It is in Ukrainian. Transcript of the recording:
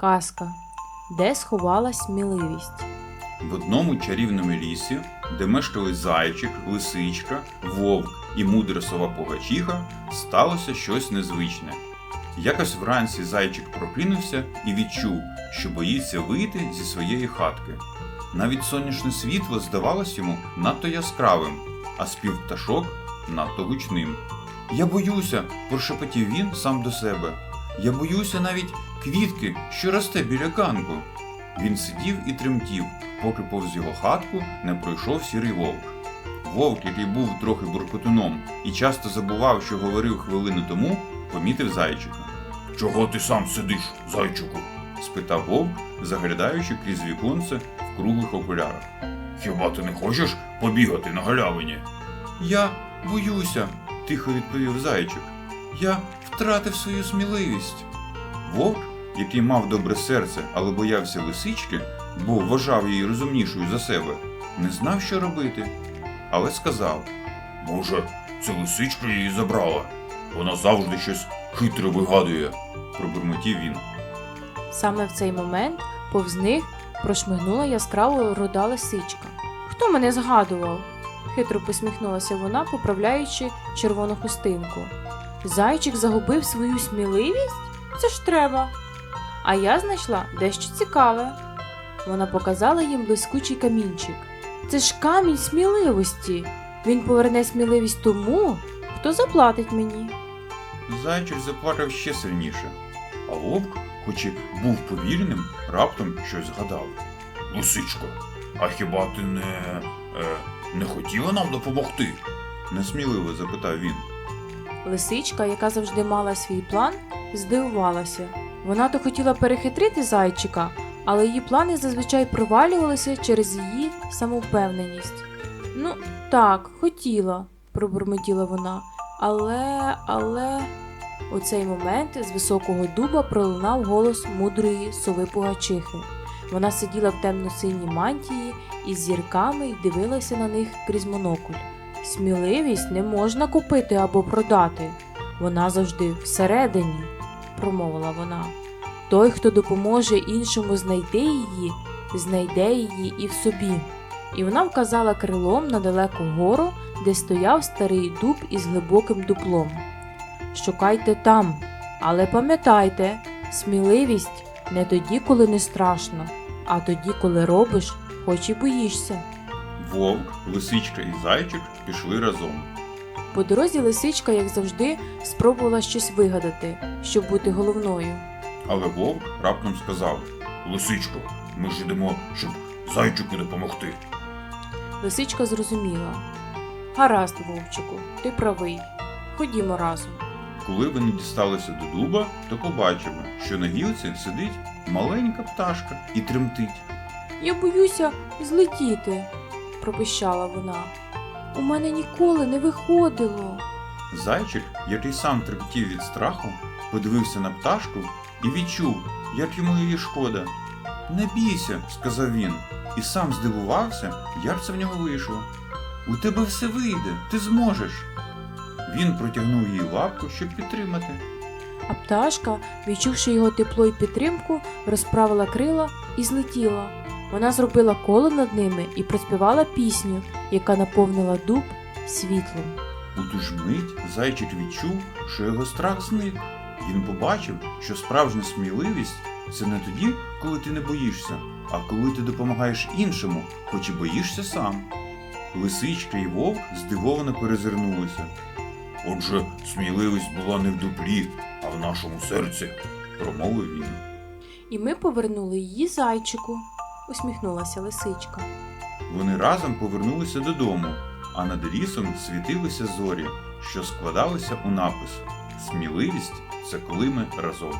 Казка. Де сховалась сміливість? В одному чарівному лісі, де мешкали зайчик, лисичка, вовк і мудра сова Пугачиха, сталося щось незвичне. Якось вранці зайчик прокинувся і відчув, що боїться вийти зі своєї хатки. Навіть сонячне світло здавалось йому надто яскравим, а спів пташок надто гучним. Я боюся, прошепотів він сам до себе. Я боюся навіть квітки, що росте біля ганку. Він сидів і тремтів, поки повз його хатку не пройшов сірий вовк. Вовк, який був трохи буркотуном і часто забував, що говорив хвилину тому, помітив зайчика. Чого ти сам сидиш, зайчику? спитав вовк, заглядаючи крізь віконце в круглих окулярах. Хіба ти не хочеш побігати на галявині? Я боюся, тихо відповів зайчик. Я втратив свою сміливість. Вовк, який мав добре серце, але боявся лисички, бо вважав її розумнішою за себе, не знав, що робити, але сказав: Може, це лисичка її забрала? Вона завжди щось хитре вигадує, пробурмотів він. Саме в цей момент повз них прошмигнула яскраво руда лисичка. Хто мене згадував? хитро посміхнулася вона, поправляючи червону хустинку. Зайчик загубив свою сміливість? Це ж треба. А я знайшла дещо цікаве. Вона показала їм блискучий камінчик. Це ж камінь сміливості. Він поверне сміливість тому, хто заплатить мені. Зайчик заплакав ще сильніше, а вовк, хоч і був повільним, раптом щось згадав. Лисичко, а хіба ти не, е, не хотіла нам допомогти? несміливо запитав він. Лисичка, яка завжди мала свій план, здивувалася. Вона то хотіла перехитрити зайчика, але її плани зазвичай провалювалися через її самовпевненість. Ну, так, хотіла, пробурмотіла вона. Але, але. У цей момент з високого дуба пролунав голос мудрої сови Пугачихи. Вона сиділа в темно-синій мантії із зірками і дивилася на них крізь монокуль. Сміливість не можна купити або продати. Вона завжди всередині, промовила вона. Той, хто допоможе іншому знайти її, знайде її і в собі. І вона вказала крилом на далеку гору, де стояв старий дуб із глибоким дуплом. Шукайте там, але пам'ятайте, сміливість не тоді, коли не страшно, а тоді, коли робиш, хоч і боїшся. Вовк, лисичка і зайчик пішли разом. По дорозі лисичка, як завжди, спробувала щось вигадати, щоб бути головною. Але вовк раптом сказав: Лисичко, ми ж йдемо, щоб зайчику допомогти. Лисичка зрозуміла. Гаразд, вовчику, ти правий. Ходімо разом. Коли вони дісталися до дуба, то побачили, що на гілці сидить маленька пташка і тремтить. Я боюся злетіти, пропищала вона. У мене ніколи не виходило. Зайчик, який сам тремтів від страху, подивився на пташку і відчув, як йому її шкода. Не бійся, сказав він, і сам здивувався, як це в нього вийшло. У тебе все вийде, ти зможеш. Він протягнув їй лапку, щоб підтримати. А пташка, відчувши його тепло і підтримку, розправила крила і злетіла. Вона зробила коло над ними і проспівала пісню, яка наповнила дуб світлом. У ту ж мить зайчик відчув, що його страх зник. Він побачив, що справжня сміливість це не тоді, коли ти не боїшся, а коли ти допомагаєш іншому, хоч і боїшся сам. Лисичка і вовк здивовано перезирнулися. Отже, сміливість була не в дуплі, а в нашому серці, промовив він. І ми повернули її зайчику, усміхнулася лисичка. Вони разом повернулися додому, а над лісом світилися зорі, що складалися у напис Сміливість це коли ми разом.